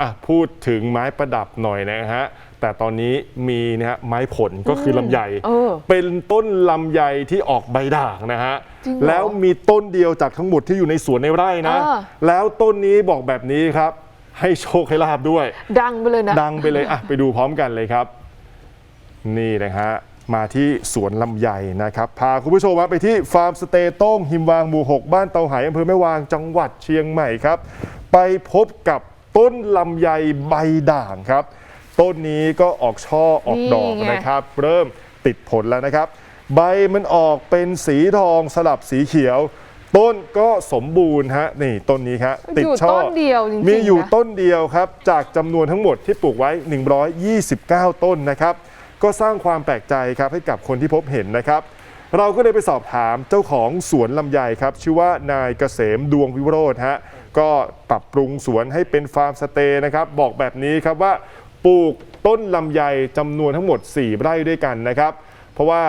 อะพูดถึงไม้ประดับหน่อยนะฮะ แต่ตอนนี้มีนะฮะไม้ผลก็คือลำไยเออเป็นต้นลำไยที่ออกใบด่างนะฮะ จริงเหรอแล้วมีต้นเดียวจากทั้งหมดที่อยู่ในสวนในไร่นะ เออ แล้วต้นนี้บอกแบบนี้ครับ ให้โชคให้ลาบด้วย ดังไปเลยนะ ดังไปเลย อะ ไปดูพร้อมกันเลยครับ นี่นะฮะ มาที่สวนลำไยนะครับ พาคุณผู้ชมมาไปที่ฟาร์มสเตย์โต้งหิมวางหมู่ 6 บ้านเตาหายอำเภอแม่วางจังหวัดเชียงใหม่ครับ ไปพบกับ ต้นลำไยใบด่างครับ ต้นนี้ก็ออกช่อออกดอกนี่ไง นะครับ เริ่มติดผลแล้วนะครับ ใบมันออกเป็นสีทองสลับสีเขียว ต้นก็สมบูรณ์ฮะนี่ต้นนี้ครับติดอยู่ช่อ ต้นเดียวจริงๆมีอยู่นะ ต้นเดียวครับ จากจำนวนทั้งหมดที่ปลูกไว้ 129 ต้นนะครับ ก็สร้างความแปลกใจครับให้กับคนที่พบเห็นนะครับ เราก็เลยไปสอบถามเจ้าของสวนลำไยครับ ชื่อว่านายเกษมดวงวิโรธฮะ ก็ปรับปรุงสวนให้เป็นฟาร์มสเตย์นะครับ บอกแบบนี้ครับว่าปลูกต้นลำไยจำนวนทั้งหมด 4 ไร่ด้วยกันนะครับ เพราะว่า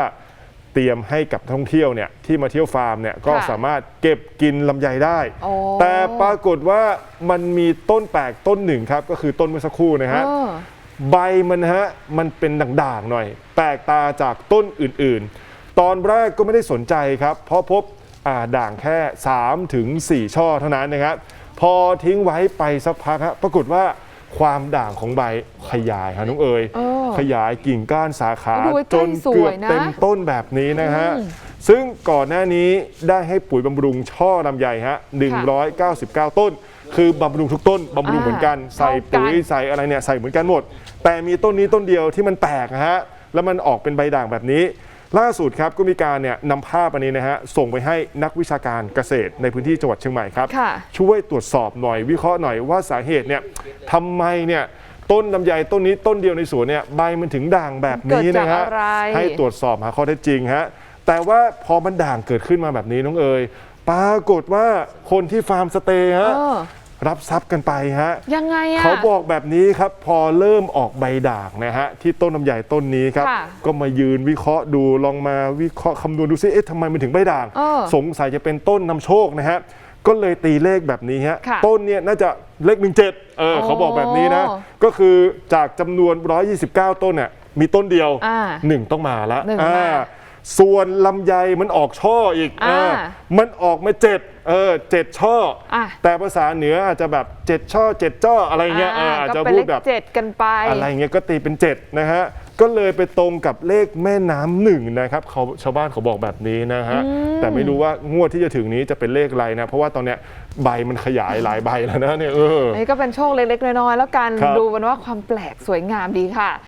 เตรียมให้กับท่องเที่ยวเนี่ยที่มาเที่ยวฟาร์มเนี่ยก็ค่ะสามารถเก็บกินลำไยได้ โอ้ แต่ปรากฏว่ามันมีต้นแปลกต้นหนึ่งครับ ก็คือต้นเมื่อสักครู่นะฮะ เออ ใบมันนะฮะมันเป็นด่างๆหน่อย แปลกตาจากต้นอื่นๆ ตอนแรกก็ไม่ได้สนใจครับเพราะพบอ่า ด่างแค่3ถึง4ช่อเท่านั้นนะครับพอทิ้งไว้ไปสักพักฮะปรากฏว่าความด่างของใบขยายฮะน้องเอ๋ยเออขยายกิ่งก้านสาขาดูใกล้จนสวยเกือบนะเต็มต้นแบบนี้นะฮะซึ่งก่อนหน้านี้ได้ให้ปุ๋ยบำรุงช่อลำไยฮะ199 ต้น คือบำรุงทุกต้นบำรุงอ่าเหมือนกันใส่เท่ากันปุ๋ยใส่อะไรเนี่ยใส่เหมือนกันหมด แต่มีต้นนี้ต้นเดียวที่มันแปลกนะฮะแล้วมันออกเป็นใบด่างแบบนี้ ล่าสุดครับก็มีการเนี่ยนำภาพอันนี้นะฮะส่งไปให้นักวิชาการเกษตรในพื้นที่จังหวัดเชียงใหม่ครับ ค่ะ ช่วยตรวจสอบหน่อยวิเคราะห์หน่อยว่าสาเหตุเนี่ยทำไมเนี่ยต้นลำไยต้นนี้ต้นเดียวในสวนเนี่ยใบมันถึงด่างแบบนี้นะฮะเกิดจากอะไร ให้ตรวจสอบหาข้อเท็จจริงฮะแต่ว่าพอมันด่างเกิดขึ้นมาแบบนี้น้องเอ๋ยปรากฏว่าคนที่ฟาร์มสเตย์ฮะ เออ รับทรัพย์กันไปฮะยังไงอะเขาบอกแบบนี้ครับพอเริ่มออกใบด่างนะฮะที่ต้นลำไยต้นนี้ครับ ค่ะก็มายืนวิเคราะห์ดูลองมาวิเคราะห์คำนวณดูซิเอ๊ะทำไมมันถึงใบด่าง เออสงสัยจะเป็นต้นนำโชคนะฮะก็เลยตีเลขแบบนี้ฮะค่ะต้นเนี่ยน่าจะเลขหนึ่งเจ็ดเอออ๋อเขาบอกแบบนี้นะก็คือจากจำนวน 129 ต้นเนี่ยมีต้นเดียวอ่าหนึ่งต้องมาละหนึ่งอ่ามา ส่วนลำไยมันออกช่ออีกอ่าเออมันออกมาเจ็ดเออเจ็ดช่อออะแต่ภาษาเหนืออาจจะแบบเจ็ดช่อเจ็ดจ้ออะไรเงี้ยเอออาจก็จะเป็นพูเลดขแบบเจ็ดกันไป อะไรเงี้ยก็ตีเป็น 7 นะฮะ ก็เลยไปตรงกับเลขแม่น้ำหนึ่งนะครับเขาชาวบ้านเขาบอกแบบนี้นะฮะ แต่ไม่รู้ว่างวดที่จะถึงนี้จะเป็นเลขอะไรนะ เพราะว่าตอนเนี้ยใบมันขยายหลายใบแล้วนะเนี่ยเออนี่ก็เป็นโชคเล็ก ๆ น้อย ๆ แล้วกัน ครับ ดูมันว่าความแปลกสวยงามดีค่ะ